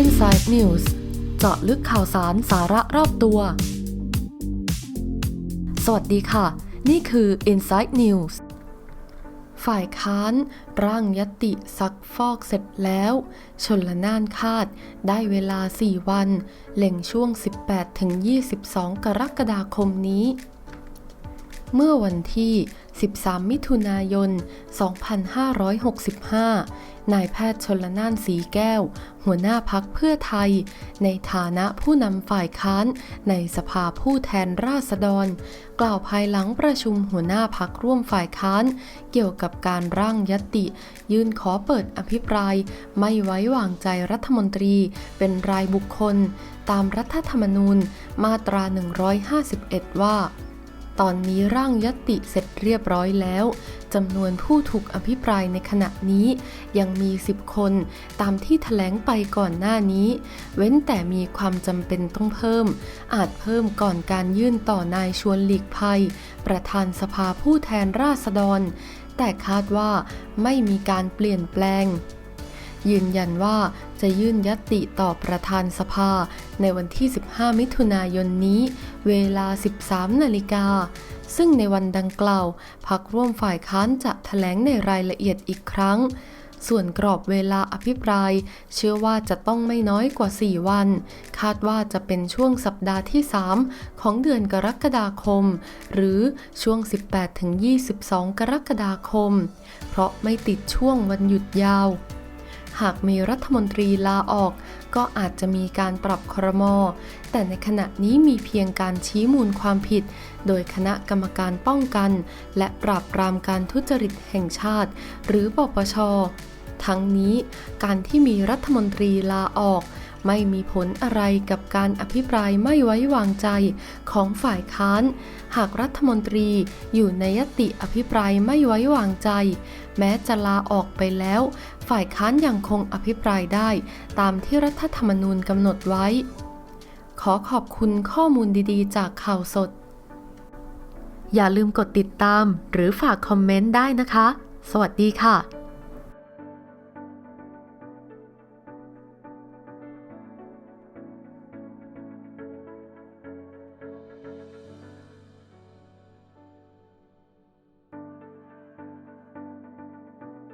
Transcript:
Inside News เจาะลึกข่าวสารสาระรอบตัว สวัสดีค่ะ นี่คือ Inside News ฝ่ายค้านร่างยติซักฟอกเสร็จแล้ว ชนละนานคาดได้เวลา 4 วัน เล็งช่วง 18-22 กรกฎาคมนี้ เมื่อวันที่ 13 มิถุนายน 2565 นายแพทย์ชนละนานสีแก้ว หัวหน้าพักเพื่อไทย ในฐานะผู้นำฝ่ายค้านในสภาผู้แทนราษฎร กล่าวภายหลังประชุมหัวหน้าพักร่วมฝ่ายค้าน เกี่ยวกับการร่างยติ ยื่นขอเปิดอภิปราย ไม่ไว้วางใจรัฐมนตรี เป็นรายบุคคล ตามรัฐธรรมนูญมาตรา 151 ว่า ตอนนี้ร่างยติเสร็จเรียบร้อยแล้วจำนวนผู้ถูกอภิปรายในขณะนี้ยังมี 10 คนตามที่ถแถลงไปก่อนหน้านี้ เว้นแต่มีความจำเป็นต้องเพิ่ม อาจเพิ่มก่อนการยื่นต่อนายชวนหลีกภัย ประธานสภาผู้แทนราษฎร แต่คาดว่าไม่มีการเปลี่ยนแปลงยืนยันว่า จะยื่นยติต่อประธานสภา ในวันที่ 15 มิถุนายนนี้ เวลา 13 นาฬิกา ซึ่งในวันดังกล่าวพักร่วมฝ่ายค้านจะถแถลงในรายละเอียดอีกครั้ง ส่วนกรอบเวลาอภิปราย เชื่อว่าจะต้องไม่น้อยกว่า 4 วัน คาดว่าจะเป็นช่วงสัปดาห์ที่ 3 ของเดือนกรกฎาคม หรือช่วง 18-22 กรกฎาคม เพราะไม่ติดช่วงวันหยุดยาว หากมีรัฐมนตรีลาออก ก็อาจจะมีการปรับครมอแต่ในขณะนี้มีเพียงการชี้มูลความผิด โดยคณะกรรมการป้องกัน และปราบปรามการทุจริตแห่งชาติ หรือปปชทั้งนี้การที่มีรัฐมนตรีลาออก ไม่มีผลอะไรกับการอภิปรายไม่ไว้วางใจของฝ่ายค้าน หากรัฐมนตรีอยู่ในยติอภิปรายไม่ไว้วางใจ แม้จะลาออกไปแล้ว ฝ่ายค้านยังคงอภิปรายได้ ตามที่รัฐธรรมนูญกำหนดไว้ ขอขอบคุณข้อมูลดีๆ จากข่าวสด อย่าลืมกดติดตามหรือฝากคอมเมนต์ได้นะคะ สวัสดีค่ะ